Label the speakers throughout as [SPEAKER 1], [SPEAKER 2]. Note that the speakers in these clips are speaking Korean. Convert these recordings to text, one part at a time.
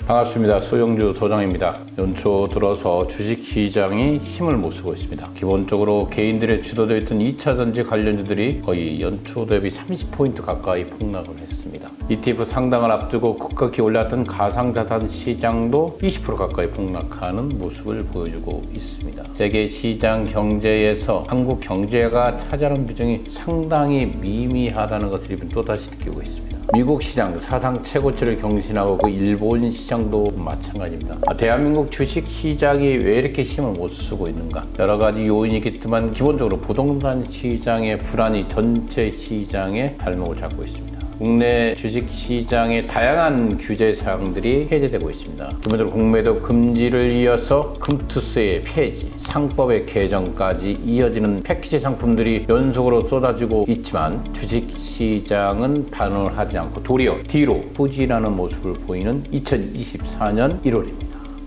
[SPEAKER 1] 반갑습니다. 소영주 소장입니다. 연초 들어서 주식시장이 힘을 못 쓰고 있습니다. 기본적으로 개인들의 주도되어 있던 2차 전지 관련주들이 거의 연초 대비 30포인트 가까이 폭락을 했습니다. ETF 상당을 앞두고 급격히 올랐던 가상자산 시장도 20% 가까이 폭락하는 모습을 보여주고 있습니다. 세계 시장 경제에서 한국 경제가 차지하는 비중이 상당히 미미하다는 것을 이번 또다시 느끼고 있습니다. 미국 시장 사상 최고치를 경신하고 그 일본 시장도 마찬가지입니다. 아, 대한민국 주식 시장이 왜 이렇게 힘을 못 쓰고 있는가? 여러 가지 요인이 있겠지만 기본적으로 부동산 시장의 불안이 전체 시장의 발목을 잡고 있습니다. 국내 주식 시장의 다양한 규제 사항들이 해제되고 있습니다. 기본적으로 공매도 금지를 이어서 금투스의 폐지, 상법의 개정까지 이어지는 패키지 상품들이 연속으로 쏟아지고 있지만 주식 시장은 반응을 하지 않고 도리어 뒤로 후진하는 모습을 보이는 2024년 1월입니다.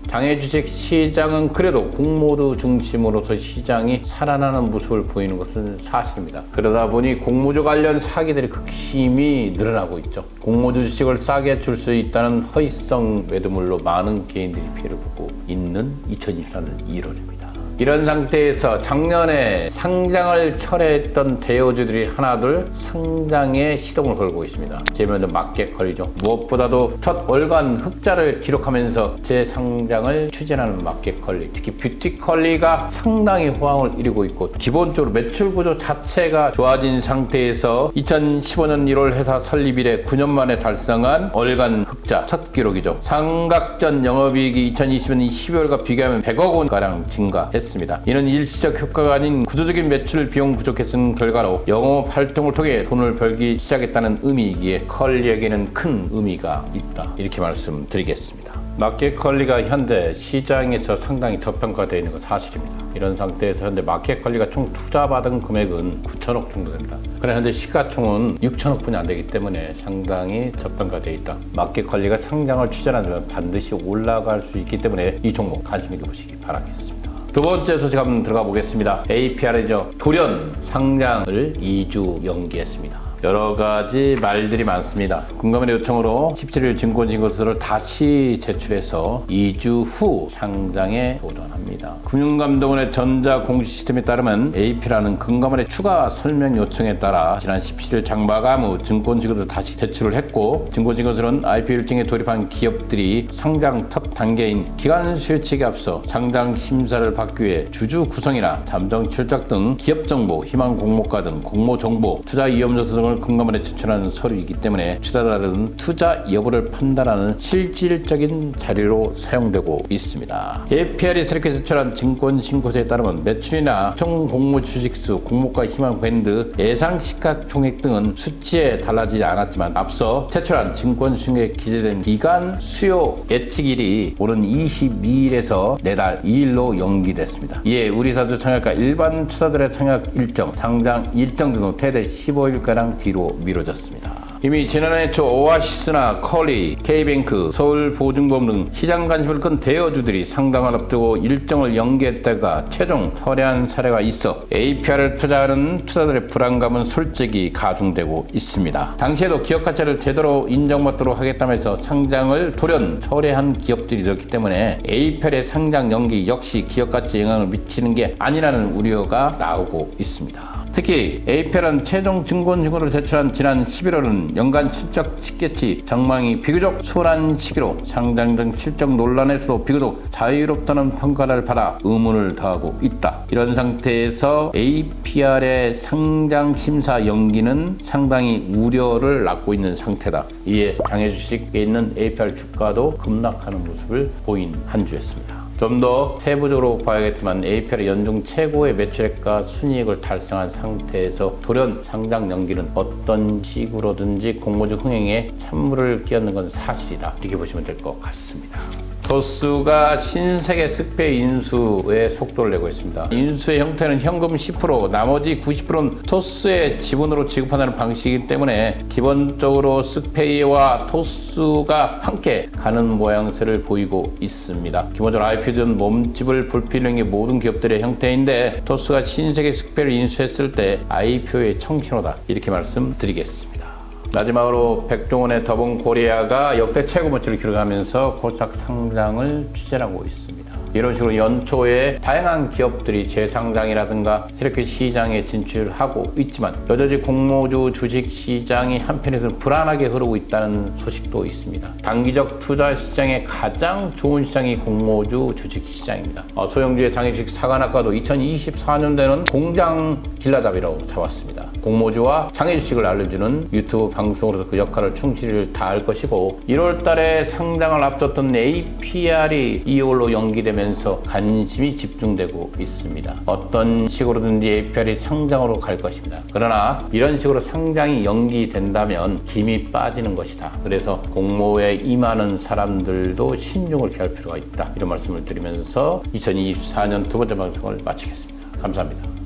[SPEAKER 1] 장외 주식 시장은 그래도 공모주 중심으로서 시장이 살아나는 모습을 보이는 것은 사실입니다. 그러다 보니 공모주 관련 사기들이 극심히 늘어나고 있죠. 공모주 주식을 싸게 줄 수 있다는 허위성 매도물로 많은 개인들이 피해를 보고 있는 2024년 1월입니다. 이런 상태에서 작년에 상장을 철회했던 대여주들이 하나둘 상장에 시동을 걸고 있습니다. 제면은 마켓컬리죠. 무엇보다도 첫 월간 흑자를 기록하면서 재상장을 추진하는 마켓컬리, 특히 뷰티컬리가 상당히 호황을 이루고 있고 기본적으로 매출 구조 자체가 좋아진 상태에서 2015년 1월 회사 설립 이래 9년 만에 달성한 월간 흑자 첫 기록이죠. 상각전 영업이익이 2020년 12월과 비교하면 100억 원 가량 증가했습니다. 이는 일시적 효과가 아닌 구조적인 매출 비용 부족했은 결과로 영업 활동을 통해 돈을 벌기 시작했다는 의미이기에 컬리에게는 큰 의미가 있다. 이렇게 말씀드리겠습니다. 마켓컬리가 현재 시장에서 상당히 저평가되어 있는 건 사실입니다. 이런 상태에서 현재 마켓컬리가 총 투자받은 금액은 9천억 정도 된다. 그래 현재 시가총은 6천억 분이 안 되기 때문에 상당히 저평가되어 있다. 마켓컬리가 상장을 추진하면 반드시 올라갈 수 있기 때문에 이 종목 관심 있게 보시기 바라겠습니다. 두 번째 소식 한번 들어가 보겠습니다. APR이죠. 돌연 상장을 2주 연기했습니다. 여러 가지 말들이 많습니다. 공감의 요청으로 17일 증권진거서를 다시 제출해서 2주 후 상장에 도전합니다. 금융감독원의 전자공시 시스템에 따르면 AP라는 금감원의 추가 설명 요청에 따라 지난 17일 장마감 후 증권진거서를 다시 제출을 했고 증권진거서는 IPO 일정에 돌입한 기업들이 상장 첫 단계인 기간 수요측에 앞서 상장 심사를 받기 위해 주주 구성이나 잠정 출작 등 기업 정보, 희망 공모가 등 공모 정보, 투자 위험조사 등을 금감원에 제출하는 서류이기 때문에 투자자들은 투자 여부를 판단하는 실질적인 자료로 사용되고 있습니다. APR이 새롭게 제출한 증권 신고서에 따르면 매출이나 총 공모 주식수, 공모가 희망 밴드, 예상 시가총액 등은 수치에 달라지지 않았지만 앞서 제출한 증권 신고에 기재된 기간 수요 예측일이 오는 22일에서 내달 2일로 연기됐습니다. 이에 우리 사주 청약과 일반 투자들의 청약 일정, 상장 일정 등은 최대 15일가량 뒤로 미뤄졌습니다. 이미 지난해 초 오아시스나 컬리, K뱅크, 서울보증보험 등 시장 관심을 끈 대여주들이 상당을 앞두고 일정을 연기했다가 최종 철회한 사례가 있어 APR을 투자하는 투자들의 불안감은 솔직히 가중되고 있습니다. 당시에도 기업 가치를 제대로 인정받도록 하겠다면서 상장을 돌연 철회한 기업들이 있기 때문에 APR의 상장 연기 역시 기업 가치에 영향을 미치는 게 아니라는 우려가 나오고 있습니다. 특히 에이펠은 최종 증권 신고를 제출한 지난 11월은 연간 실적 직계치 전망이 비교적 소홀한 시기로 상장 등 실적 논란에서도 비교적 자유롭다는 평가를 받아 의문을 더하고 있다. 이런 상태에서 APR의 상장 심사 연기는 상당히 우려를 낳고 있는 상태다. 이에 장애 주식에 있는 APR 주가도 급락하는 모습을 보인 한 주였습니다. 좀 더 세부적으로 봐야겠지만 APL의 연중 최고의 매출액과 순이익을 달성한 상태에서 돌연 상장 연기는 어떤 식으로든지 공모주 흥행에 찬물을 끼얹는 건 사실이다. 이렇게 보시면 될 것 같습니다. 도수가 신세계 스페 인수에 속도를 내고 있습니다. 인수의 형태는 현금 10%, 나머지 90%는 토스의 지분으로 지급한다는 방식이기 때문에 기본적으로 스페이와 토스가 함께 가는 모양새를 보이고 있습니다. 기본적으로 IPO는 몸집을 불필요한 게 모든 기업들의 형태인데 토스가 신세계 스페를 인수했을 때 IPO의 청신호다 이렇게 말씀드리겠습니다. 마지막으로 백종원의 더본 코리아가 역대 최고 매출을 기록하면서 코스닥 상장을 추진하고 있습니다. 이런 식으로 연초에 다양한 기업들이 재상장이라든가 이렇게 시장에 진출하고 있지만 여전히 공모주 주식 시장이 한편에서는 불안하게 흐르고 있다는 소식도 있습니다. 단기적 투자 시장에 가장 좋은 시장이 공모주 주식 시장입니다. 어, 소형주의 장애주식 사관학과도 2024년대는 공장 길라잡이라고 잡았습니다. 공모주와 장애 주식을 알려주는 유튜브 방송으로서 그 역할을 충실히 다할 것이고 1월 달에 상장을 앞뒀던 APR이 2월로 연기되면서 관심이 집중되고 있습니다. 어떤 식으로든지 APR이 상장으로 갈 것입니다. 그러나 이런 식으로 상장이 연기된다면 김이 빠지는 것이다. 그래서 공모에 임하는 사람들도 신중을 기할 필요가 있다. 이런 말씀을 드리면서 2024년 두 번째 방송을 마치겠습니다. 감사합니다.